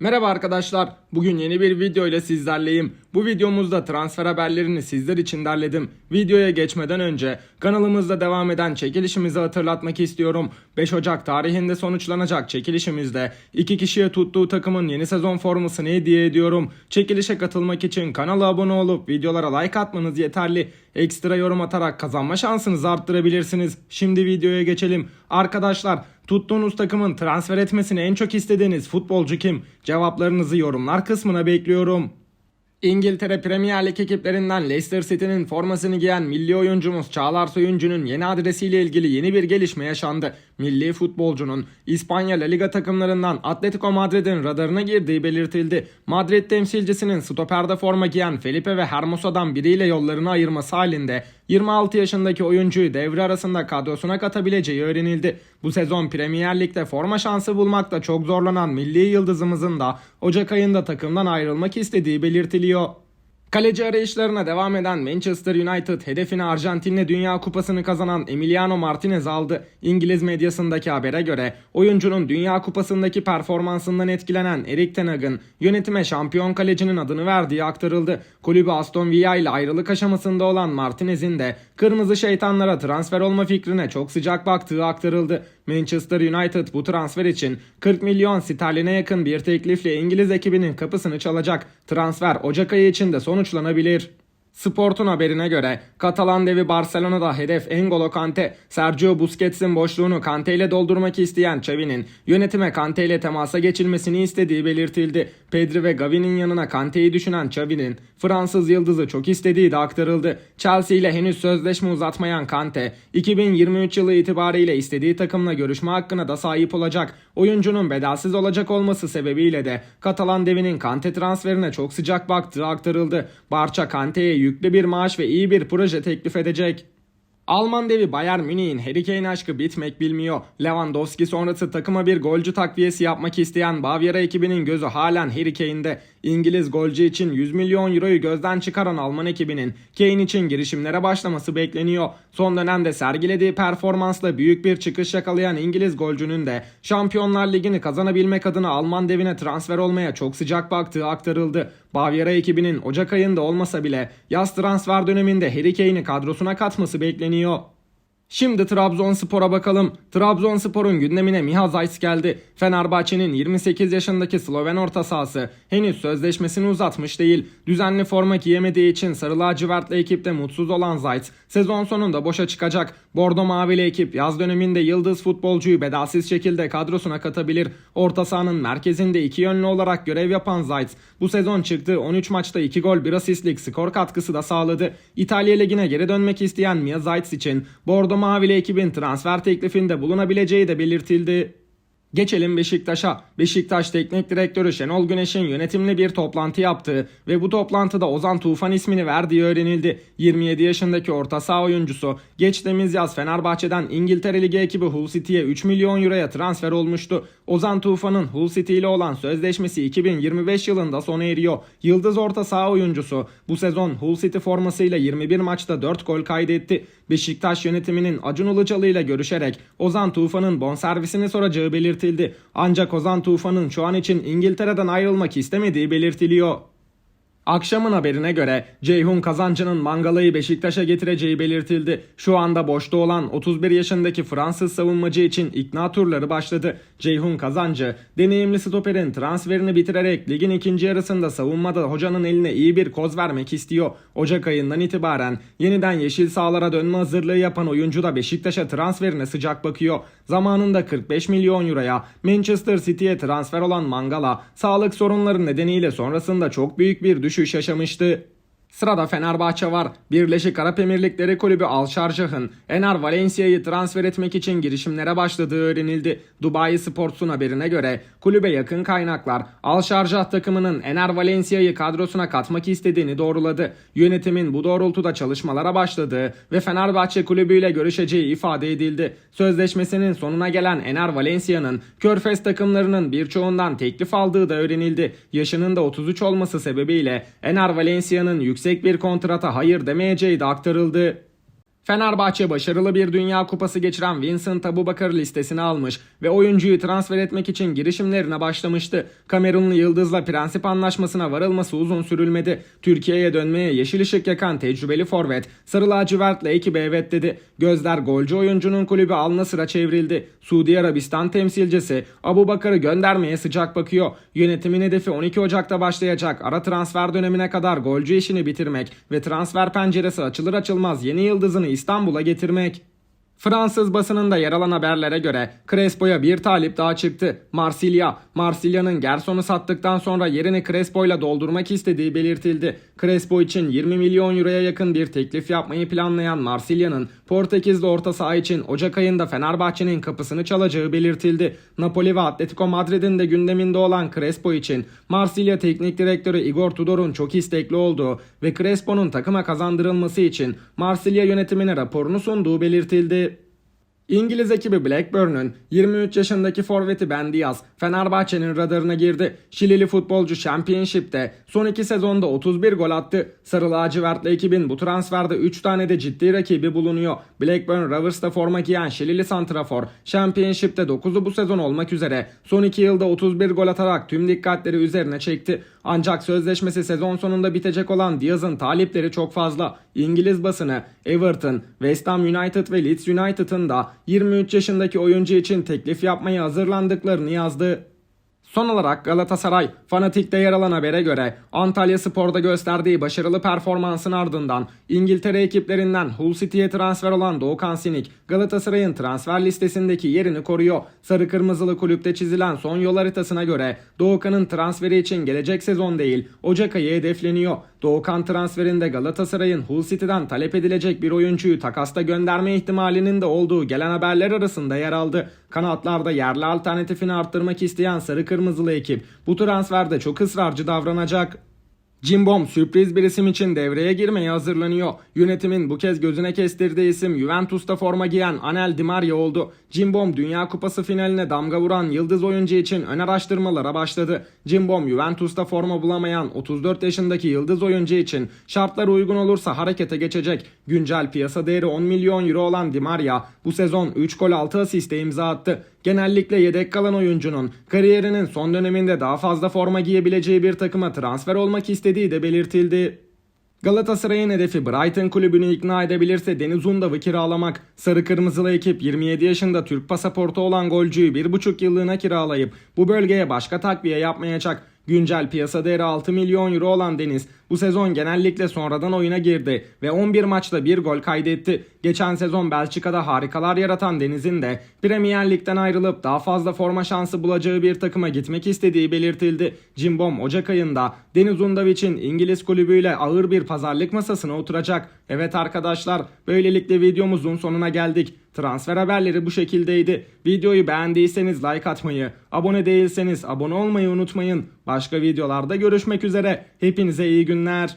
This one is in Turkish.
Merhaba arkadaşlar. Bugün yeni bir video ile sizlerleyim. Bu videomuzda transfer haberlerini sizler için derledim. Videoya geçmeden önce kanalımızda devam eden çekilişimizi hatırlatmak istiyorum. 5 Ocak tarihinde sonuçlanacak çekilişimizde iki kişiye tuttuğu takımın yeni sezon formasını hediye ediyorum. Çekilişe katılmak için kanala abone olup videolara like atmanız yeterli. Ekstra yorum atarak kazanma şansınızı arttırabilirsiniz. Şimdi videoya geçelim. Arkadaşlar Tuttuğunuz takımın transfer etmesini en çok istediğiniz futbolcu kim? Cevaplarınızı yorumlar kısmına bekliyorum. İngiltere Premier Lig ekiplerinden Leicester City'nin formasını giyen milli oyuncumuz Çağlar Soyuncu'nun yeni adresiyle ilgili yeni bir gelişme yaşandı. Milli futbolcunun İspanya La Liga takımlarından Atletico Madrid'in radarına girdiği belirtildi. Madrid temsilcisinin stoperde forma giyen Felipe ve Hermosa'dan biriyle yollarını ayırması halinde 26 yaşındaki oyuncuyu devre arasında kadrosuna katabileceği öğrenildi. Bu sezon Premier Lig'de forma şansı bulmakta çok zorlanan milli yıldızımızın da Ocak ayında takımdan ayrılmak istediği belirtiliyor. Kaleci arayışlarına devam eden Manchester United hedefine Arjantin'le Dünya Kupası'nı kazanan Emiliano Martinez aldı. İngiliz medyasındaki habere göre oyuncunun Dünya Kupası'ndaki performansından etkilenen Erik Ten Hag'ın yönetime şampiyon kalecinin adını verdiği aktarıldı. Kulübü Aston Villa ile ayrılık aşamasında olan Martinez'in de Kırmızı Şeytanlara transfer olma fikrine çok sıcak baktığı aktarıldı. Manchester United bu transfer için 40 milyon sterline yakın bir teklifle İngiliz ekibinin kapısını çalacak. Transfer Ocak ayı içinde sonuçlanabilir. Sport'un haberine göre Katalan devi Barcelona'da hedef N'Golo Kante, Sergio Busquets'in boşluğunu Kante ile doldurmak isteyen Xavi'nin yönetime Kante ile temasa geçilmesini istediği belirtildi. Pedri ve Gavi'nin yanına Kante'yi düşünen Xavi'nin Fransız yıldızı çok istediği de aktarıldı. Chelsea ile henüz sözleşme uzatmayan Kante, 2023 yılı itibariyle istediği takımla görüşme hakkına da sahip olacak. Oyuncunun bedelsiz olacak olması sebebiyle de Katalan devinin Kante transferine çok sıcak baktığı aktarıldı. Barça Kante'ye yüklü bir maaş ve iyi bir proje teklif edecek. Alman devi Bayern Münih'in Harry Kane aşkı bitmek bilmiyor. Lewandowski sonrası takıma bir golcü takviyesi yapmak isteyen Bavyera ekibinin gözü halen Harry Kane'de. İngiliz golcü için 100 milyon euroyu gözden çıkaran Alman ekibinin Kane için girişimlere başlaması bekleniyor. Son dönemde sergilediği performansla büyük bir çıkış yakalayan İngiliz golcünün de Şampiyonlar Ligi'ni kazanabilmek adına Alman devine transfer olmaya çok sıcak baktığı aktarıldı. Bavyera ekibinin Ocak ayında olmasa bile yaz transfer döneminde Harry Kane'i kadrosuna katması bekleniyor. Şimdi Trabzonspor'a bakalım. Trabzonspor'un gündemine Miha Zayt geldi. Fenerbahçe'nin 28 yaşındaki Sloven orta sahası henüz sözleşmesini uzatmış değil. Düzenli forma giyemediği için Sarı Lacivertli ekipte mutsuz olan Zayt sezon sonunda boşa çıkacak. Bordo Mavili ekip yaz döneminde yıldız futbolcuyu bedelsiz şekilde kadrosuna katabilir. Orta sahanın merkezinde iki yönlü olarak görev yapan Zayt bu sezon çıktığı 13 maçta 2 gol 1 asistlik skor katkısı da sağladı. İtalya Ligi'ne geri dönmek isteyen Mia Zayt için Bordo Mavili ekibin transfer teklifinde bulunabileceği de belirtildi. Geçelim Beşiktaş'a. Beşiktaş Teknik Direktörü Şenol Güneş'in yönetimli bir toplantı yaptığı ve bu toplantıda Ozan Tufan ismini verdiği öğrenildi. 27 yaşındaki orta saha oyuncusu geçtiğimiz yaz Fenerbahçe'den İngiltere Ligi ekibi Hull City'ye 3 milyon euroya transfer olmuştu. Ozan Tufan'ın Hull City ile olan sözleşmesi 2025 yılında sona eriyor. Yıldız orta saha oyuncusu bu sezon Hull City formasıyla 21 maçta 4 gol kaydetti. Beşiktaş yönetiminin Acun Ilıcalı ile görüşerek Ozan Tufan'ın bonservisini soracağı belirtildi. Ancak Ozan Tufan'ın şu an için İngiltere'den ayrılmak istemediği belirtiliyor. Akşamın haberine göre Ceyhun Kazancı'nın Mangala'yı Beşiktaş'a getireceği belirtildi. Şu anda boşta olan 31 yaşındaki Fransız savunmacı için ikna turları başladı. Ceyhun Kazancı, deneyimli stoperin transferini bitirerek ligin ikinci yarısında savunmada hocanın eline iyi bir koz vermek istiyor. Ocak ayından itibaren yeniden yeşil sahalara dönme hazırlığı yapan oyuncu da Beşiktaş'a transferine sıcak bakıyor. Zamanında 45 milyon euroya Manchester City'ye transfer olan Mangala, sağlık sorunları nedeniyle sonrasında çok büyük bir düşüş yaşamıştı. Sırada Fenerbahçe var. Birleşik Arap Emirlikleri Kulübü Al Sharjah'ın Enar Valencia'yı transfer etmek için girişimlere başladığı öğrenildi. Dubai Sports'un haberine göre kulübe yakın kaynaklar Al Sharjah takımının Enar Valencia'yı kadrosuna katmak istediğini doğruladı. Yönetimin bu doğrultuda çalışmalara başladığı ve Fenerbahçe kulübüyle görüşeceği ifade edildi. Sözleşmesinin sonuna gelen Enar Valencia'nın Körfez takımlarının birçoğundan teklif aldığı da öğrenildi. Yaşının da 33 olması sebebiyle Enar Valencia'nın yüksek bir kontrata hayır demeyeceği de aktarıldı. Fenerbahçe başarılı bir Dünya Kupası geçiren Vincent Abubakar listesine almış ve oyuncuyu transfer etmek için girişimlerine başlamıştı. Kamerunlu Yıldız'la prensip anlaşmasına varılması uzun sürülmedi. Türkiye'ye dönmeye yeşil ışık yakan tecrübeli forvet Sarı lacivertle ekibe evet dedi. Gözler golcü oyuncunun kulübü Al Nassr'a çevrildi. Suudi Arabistan temsilcisi Abubakar'ı göndermeye sıcak bakıyor. Yönetimin hedefi 12 Ocak'ta başlayacak ara transfer dönemine kadar golcü işini bitirmek ve transfer penceresi açılır açılmaz yeni yıldızını İstanbul'a getirmek. Fransız basınında yer alan haberlere göre Crespo'ya bir talip daha çıktı. Marsilya, Marsilya'nın Gerson'u sattıktan sonra yerini Crespo'yla doldurmak istediği belirtildi. Crespo için 20 milyon euroya yakın bir teklif yapmayı planlayan Marsilya'nın Portekizli orta saha için Ocak ayında Fenerbahçe'nin kapısını çalacağı belirtildi. Napoli ve Atletico Madrid'in de gündeminde olan Crespo için Marsilya Teknik Direktörü Igor Tudor'un çok istekli olduğu ve Crespo'nun takıma kazandırılması için Marsilya yönetimine raporunu sunduğu belirtildi. İngiliz ekibi Blackburn'un 23 yaşındaki forveti Ben Diaz Fenerbahçe'nin radarına girdi. Şilili futbolcu Championship'te son iki sezonda 31 gol attı. Sarı lacivertli ekibin bu transferde 3 tane de ciddi rakibi bulunuyor. Blackburn Rovers'ta forma giyen Şilili santrafor Championship'te 9'u bu sezon olmak üzere son 2 yılda 31 gol atarak tüm dikkatleri üzerine çekti. Ancak sözleşmesi sezon sonunda bitecek olan Diaz'ın talipleri çok fazla. İngiliz basını Everton, West Ham United ve Leeds United'ın da 23 yaşındaki oyuncu için teklif yapmaya hazırlandıklarını yazdı. Son olarak Galatasaray, Fanatik'te yer alan habere göre Antalya Spor'da gösterdiği başarılı performansın ardından İngiltere ekiplerinden Hull City'ye transfer olan Doğukan Sinik, Galatasaray'ın transfer listesindeki yerini koruyor. Sarı Kırmızılı kulüpte çizilen son yol haritasına göre Doğukan'ın transferi için gelecek sezon değil Ocak ayı hedefleniyor. Doğukan transferinde Galatasaray'ın Hull City'den talep edilecek bir oyuncuyu takasta gönderme ihtimalinin de olduğu gelen haberler arasında yer aldı. Kanatlarda yerli alternatifini arttırmak isteyen Sarı Kırmızılı ekip bu transferde çok ısrarcı davranacak. Cimbom sürpriz bir isim için devreye girmeye hazırlanıyor. Yönetimin bu kez gözüne kestirdiği isim Juventus'ta forma giyen Anel Di Maria oldu. Cimbom Dünya Kupası finaline damga vuran yıldız oyuncu için ön araştırmalara başladı. Cimbom Juventus'ta forma bulamayan 34 yaşındaki yıldız oyuncu için şartlar uygun olursa harekete geçecek. Güncel piyasa değeri 10 milyon euro olan Di Maria bu sezon 3 gol 6 asiste imza attı. Genellikle yedek kalan oyuncunun kariyerinin son döneminde daha fazla forma giyebileceği bir takıma transfer olmak istediği de belirtildi. Galatasaray'ın hedefi Brighton kulübünü ikna edebilirse Deniz Undav'ı kiralamak. Sarı Kırmızılı ekip 27 yaşında Türk pasaportu olan golcüyü 1,5 yıllığına kiralayıp bu bölgeye başka takviye yapmayacak. Güncel piyasa değeri 6 milyon euro olan Deniz bu sezon genellikle sonradan oyuna girdi ve 11 maçta bir gol kaydetti. Geçen sezon Belçika'da harikalar yaratan Deniz'in de Premier Lig'den ayrılıp daha fazla forma şansı bulacağı bir takıma gitmek istediği belirtildi. Cimbom Ocak ayında Deniz Undavic'in İngiliz kulübüyle ağır bir pazarlık masasına oturacak. Evet arkadaşlar böylelikle videomuzun sonuna geldik. Transfer haberleri bu şekildeydi. Videoyu beğendiyseniz like atmayı, abone değilseniz abone olmayı unutmayın. Başka videolarda görüşmek üzere. Hepinize iyi günler.